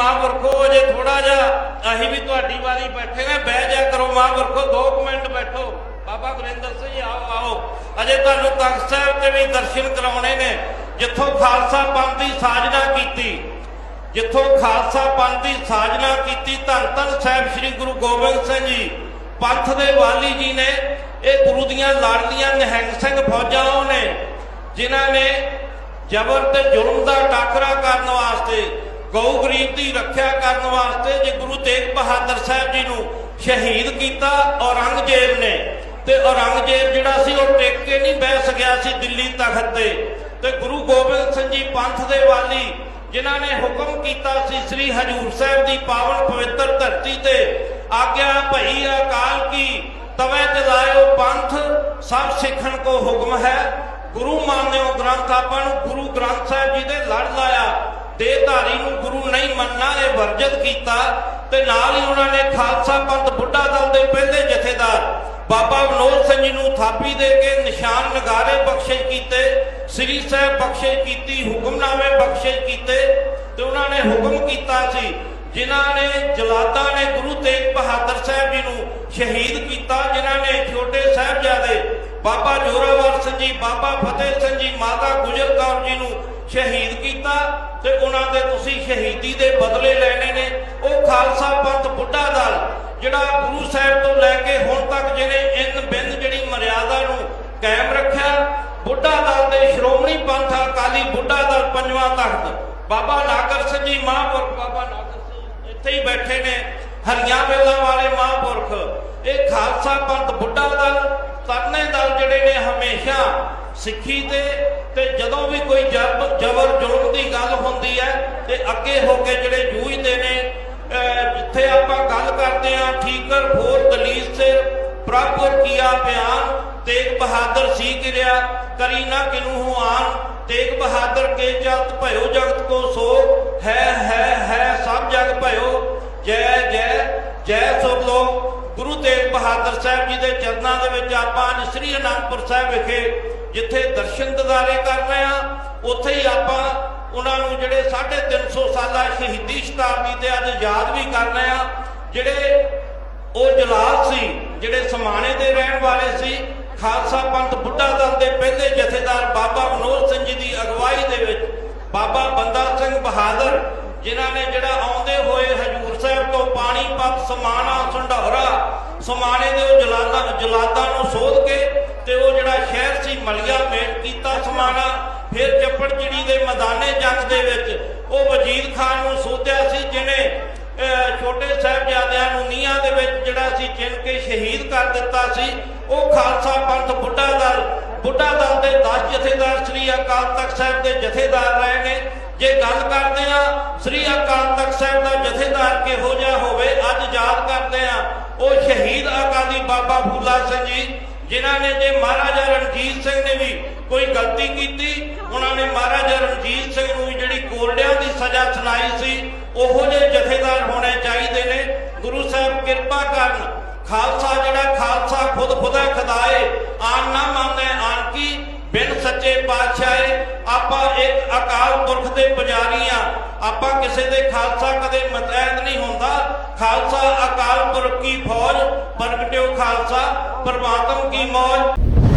ਮਹਾਂਪੁਰਖੋ ਅਜੇ ਥੋੜਾ ਜਿਹਾ ਅਸੀਂ ਵੀ ਤੁਹਾਡੀ ਵਾਰੀ ਬੈਠੇ ਬਹਿ ਜਾ ਕਰੋ ਮਹਾਂਪੁਰਖੋ 2 ਮਿੰਟ ਬੈਠੋ। ਬਾਬਾ ਗੁਰਿੰਦਰ ਸਿੰਘ ਆਓ ਆਓ। ਅਜੇ ਤੁਹਾਨੂੰ ਤਖਤ ਸਾਹਿਬ ਤੇ ਵੀ ਦਰਸ਼ਨ ਕਰਾਉਣੇ ਨੇ। ਜਿੱਥੋਂ ਖਾਲਸਾ ਪੰਥ ਦੀ ਸਾਜਨਾ ਕੀਤੀ, ਜਿੱਥੋਂ ਖਾਲਸਾ ਪੰਥ ਦੀ ਸਾਜਨਾ ਕੀਤੀ, ਧੰਨ ਧੰਨ ਸਾਹਿਬ ਸ੍ਰੀ ਗੁਰੂ ਗੋਬਿੰਦ ਸਿੰਘ ਜੀ, ਪੰਥ ਦੇ ਵਾਲੀ ਜੀ ਨੇ, ਇਹ ਗੁਰੂ ਦੀਆਂ ਲਾਡਲੀਆਂ ਨਿਹੰਗ ਸਿੰਘ ਫੌਜਾਂ ਉਹ ਨੇ, ਜਿਨ੍ਹਾਂ ਨੇ ਜ਼ਬਰ ਤੇ ਜ਼ੁਲਮ ਦਾ ਟਾਕਰਾ ਕਰਨ ਵਾਸਤੇ ਗਊ ਗਰੀਬ ਦੀ ਰੱਖਿਆ ਕਰਨ ਵਾਸਤੇ ਜੇ ਗੁਰੂ ਤੇਗ ਬਹਾਦਰ ਸਾਹਿਬ ਜੀ ਨੂੰ ਸ਼ਹੀਦ ਕੀਤਾ ਔਰੰਗਜ਼ੇਬ ਨੇ, ਤੇ ਔਰੰਗਜ਼ੇਬ ਜਿਹੜਾ ਸੀ ਉਹ ਟਿਕ ਕੇ ਨਹੀਂ ਬਹਿ ਸਕਿਆ ਸੀ ਦਿੱਲੀ ਤਖਤ ਤੇ। ਤੇ ਗੁਰੂ ਗੋਬਿੰਦ ਸਿੰਘ ਜੀ ਪੰਥ ਦੇ ਵਾਲੀ ਜਿਨ੍ਹਾਂ ਨੇ ਹੁਕਮ ਕੀਤਾ ਸੀ ਸ੍ਰੀ ਹਜੂਰ ਸਾਹਿਬ ਦੀ ਪਾਵਨ ਪਵਿੱਤਰ ਧਰਤੀ ਤੇ, ਆਗਿਆ ਭਈ ਅਕਾਲ ਕੀ, ਤਵੇ ਜਲਾਇਓ ਪੰਥ, ਸਭ ਸਿੱਖਣ ਕੋ ਹੁਕਮ ਹੈ। ਗੁਰੂ ਮੰਨਿਓ ਗ੍ਰੰਥ ਆਪਾਂ ਨੂੰ ਗੁਰੂ ਗ੍ਰੰਥ ਸਾਹਿਬ ਜੀ ਦੇ ਲੜ ਲਾਇਆ ਦੇਹਧਾਰੀ ਨੂੰ ਗੁਰੂ ਨਹੀਂ ਵਰਜਿਤ ਕੀਤਾ ਤੇ ਨਾਲ ਹੀ ਉਹਨਾਂ ਨੇ ਖਾਲਸਾ ਪੰਥ ਬੁੱਢਾ ਦਲ ਦੇ ਪਹਿਲੇ ਜਥੇਦਾਰ ਬਾਬਾ ਵਿਨੋਦ ਸਿੰਘ ਜੀ ਨੂੰ ਥਾਪੀ ਦੇ ਕੇ ਨਿਸ਼ਾਨ ਨਗਾਰੇ ਬਖਸ਼ਿਸ਼ ਕੀਤੇ, ਸ੍ਰੀ ਸਾਹਿਬ ਬਖਸ਼ਿਸ਼ ਕੀਤੀ, ਹੁਕਮਨਾਮੇ ਬਖਸ਼ਿਸ਼ ਕੀਤੇ ਤੇ ਉਹਨਾਂ ਨੇ ਹੁਕਮ ਕੀਤਾ ਸੀ, ਜਿਨ੍ਹਾਂ ਨੇ ਜਲਾਦਾਂ ਨੇ ਗੁਰੂ ਤੇਗ ਬਹਾਦਰ ਸਾਹਿਬ ਜੀ ਨੂੰ ਸ਼ਹੀਦ ਕੀਤਾ, ਜਿਨ੍ਹਾਂ ਨੇ ਛੋਟੇ ਸਾਹਿਬਜ਼ਾਦੇ ਬਾਬਾ ਜੋਰਾਵਰ ਸਿੰਘ ਜੀ, ਬਾਬਾ ਫਤਿਹ ਸਿੰਘ ਜੀ, ਮਾਤਾ ਗੁਜਰ ਕੌਰ ਜੀ ਨੂੰ ਸ਼ਹੀਦ ਕੀਤਾ ਤੇ ਉਹਨਾਂ ਦੇ ਤੁਸੀਂ ਸ਼ਹੀਦੀ ਦੇ ਬਦਲੇ ਲੈਣੇ ਨੇ। ਉਹ ਖਾਲਸਾ ਪੰਥ ਬੁੱਢਾ ਦਲ, ਜਿਹੜਾ ਗੁਰੂ ਸਾਹਿਬ ਤੋਂ ਲੈ ਕੇ ਹੁਣ ਤੱਕ ਜਿਹਨੇ ਇਨ ਬਿੰਦ ਜਿਹੜੀ ਮਰਿਆਦਾ ਨੂੰ ਕਾਇਮ ਰੱਖਿਆ, ਬੁੱਢਾ ਦਲ ਦੇ ਸ਼੍ਰੋਮਣੀ ਪੰਥ ਅਕਾਲੀ ਬੁੱਢਾ ਦਲ ਪੰਜਵਾਂ ਤਖਤ, ਬਾਬਾ ਨਾਗਰ ਸਿੰਘ ਜੀ ਮਹਾਂਪੁਰਖ, ਬਾਬਾ ਨਾਗਰ ਸਿੰਘ ਇੱਥੇ ਹੀ ਬੈਠੇ ਨੇ, ਹਰੀਆਂ ਵੇਲਾਂ ਵਾਲੇ ਮਹਾਂਪੁਰਖ। ਇਹ ਖਾਲਸਾ ਪੰਥ ਬੁੱਢਾ ਦਲ ਤਰਨੇ ਦਲ ਜਿਹੜੇ ਨੇ ਹਮੇਸ਼ਾ ਸਿੱਖੀ ਦੇ ਤੇ ਜਦੋਂ ਵੀ ਕੋਈ ਜਬਰ, ਜ਼ੁਲਮ ਦੀ ਗੱਲ ਹੁੰਦੀ ਹੈ, ਤੇ ਅੱਗੇ ਹੋ ਕੇ ਜਿਹੜੇ ਜੂਝਦੇ ਨੇ ਜਿੱਥੇ ਆਪਾਂ ਗੱਲ ਕਰਦੇ ਆ ਠੀਕਰ ਫੋਰ ਦਲੀਲ ਸੇ ਪ੍ਰਭੁਰ ਕੀਆ ਬਿਆਨ, ਤੇਗ ਬਹਾਦਰ ਸੀ ਕਿਰਿਆ, ਕਰੀ ਨਾ ਕਿਨੂ ਹੂ ਆਨ, ਤੇਗ ਬਹਾਦਰ ਕੇ ਚਲਤ ਭਇਓ ਜਗਤ ਕੋ ਸੋ ਹੈ ਹੈ ਹੈ, ਸਭ ਜਗ ਭਇਓ, ਜੈ ਜੈ ਜੈ ਸੁਰ ਲੋ ਗੁਰੂ ਤੇਗ ਬਹਾਦਰ ਸਾਹਿਬ ਜੀ ਦੇ ਚਰਨਾਂ ਦੇ ਵਿੱਚ ਆਪਾਂ ਅੱਜ ਸ੍ਰੀ ਅਨੰਦਪੁਰ ਸਾਹਿਬ ਵਿਖੇ ਜਿੱਥੇ ਦਰਸ਼ਨ ਦਿਦਾਰੇ ਕਰ ਰਹੇ ਆ ਉੱਥੇ ਹੀ ਆਪਾਂ ਉਹਨਾਂ ਨੂੰ ਜਿਹੜੇ 350 ਸਾਲਾ ਸ਼ਹੀਦੀ ਸ਼ਤਾਬਦੀ ਤੇ ਅੱਜ ਯਾਦ ਵੀ ਕਰ ਰਹੇ ਆ ਜਿਹੜੇ ਉਹ ਜਲਾਲ ਸੀ, ਜਿਹੜੇ ਸਮਾਣੇ ਦੇ ਰਹਿਣ ਵਾਲੇ ਸੀ, ਖਾਲਸਾ ਪੰਥ ਬੁੱਢਾ ਦਲ ਦੇ ਪਹਿਲੇ ਜਥੇਦਾਰ ਬਾਬਾ ਮਨੋਜ ਸਿੰਘ ਜੀ ਦੀ ਅਗਵਾਈ ਦੇ ਵਿੱਚ ਬਾਬਾ ਬੰਦਾ ਸਿੰਘ ਬਹਾਦਰ, ਜਿਨ੍ਹਾਂ ਨੇ ਜਿਹੜਾ ਆਉਂਦੇ ਹੋਏ ਹਜੂਰ ਸਾਹਿਬ ਤੋਂ ਪਾਣੀਪਤ ਸਮਾਣਾ ਸੰਢੌਰਾ ਸਮਾਣੇ ਦੇ ਉਹ ਜਲਾਦਾਂ ਜਲਾਦਾਂ ਨੂੰ ਸੋਧ ਕੇ ਤੇ ਉਹ ਜਿਹੜਾ ਸ਼ਹਿਰ ਸੀ ਮਲੀਆ, ਮੇਟ ਕੀਤਾ ਸਮਾਣਾ, ਫਿਰ ਚੱਪੜਚਿੜੀ ਦੇ ਮੈਦਾਨੇ ਜੰਗ ਦੇ ਵਿੱਚ ਉਹ ਵਜੀਦ ਖਾਨ ਨੂੰ ਸੋਧਿਆ ਸੀ ਜਿਨੇ ਛੋਟੇ ਸਾਹਿਬਜ਼ਾਦਿਆਂ ਨੂੰ ਨੀਹਾਂ ਦੇ ਵਿੱਚ ਜਿਹੜਾ ਸੀ ਚਿਣ ਕੇ ਸ਼ਹੀਦ ਕਰ ਦਿੱਤਾ ਸੀ। ਉਹ ਖਾਲਸਾ ਪੰਥ ਬੁੱਢਾ ਦਲ ਬੁੱਢਾ ਦਲ ਦੇ 10 ਜਥੇਦਾਰ ਸ੍ਰੀ ਅਕਾਲ ਤਖਤ ਸਾਹਿਬ ਦੇ ਜਥੇਦਾਰ ਰਹੇ ਨੇ ਜੇ ਗੱਲ ਕਰਦੇ ਆ ਸ੍ਰੀ ਅਕਾਲ ਤਖਤ ਸਾਹਿਬ ਦਾ ਜਥੇਦਾਰ ਕਿਹੋ ਜਿਹਾ ਹੋਵੇ, ਅੱਜ ਯਾਦ ਕਰਦੇ ਆ ਉਹ ਸ਼ਹੀਦ ਅਕਾਲੀ ਬਾਬਾ ਫੂਲਾ ਸਿੰਘ ਜੀ, ਜਿਨ੍ਹਾਂ ਨੇ ਜੇ ਮਹਾਰਾਜਾ ਰਣਜੀਤ ਸਿੰਘ ਨੇ ਵੀ ਕੋਈ ਗਲਤੀ ਕੀਤੀ। ਉਹਨਾਂ ਨੇ ਮਹਾਰਾਜਾ ਰਣਜੀਤ ਸਿੰਘ ਨੂੰ ਵੀ ਜਿਹੜੀ ਕੋਲਡਿਆਂ ਦੀ ਸਜ਼ਾ ਸੁਣਾਈ ਸੀ, ਉਹੋ ਜਿਹੇ ਜਥੇਦਾਰ ਹੋਣੇ ਚਾਹੀਦੇ ਨੇ। ਗੁਰੂ ਸਾਹਿਬ ਕਿਰਪਾ ਕਰਨ, ਖਾਲਸਾ ਜਿਹੜਾ ਖਾਲਸਾ ਖੁਦ ਖੁਦਾ ਖੁਦਾਏ ਆਨ ਨਾ ਮੰਨੇ, ਆਨ ਕੀ ਪਾਤਸ਼ਾਹ ਸੱਚੇ ਆਪਾਂ ਇੱਕ ਅਕਾਲ ਪੁਰਖ ਦੇ ਪੁਜਾਰੀ ਆ। ਆਪਾਂ ਕਿਸੇ ਦੇ ਖਾਲਸਾ ਕਦੇ ਮਤੈਦ ਨਹੀਂ ਹੁੰਦਾ। ਖਾਲਸਾ ਅਕਾਲ ਪੁਰਖ ਕੀ ਫੌਜ ਪ੍ਰਗਟਿਓ ਖਾਲਸਾ, ਪਰਮਾਤਮ ਕੀ ਮੌਜ।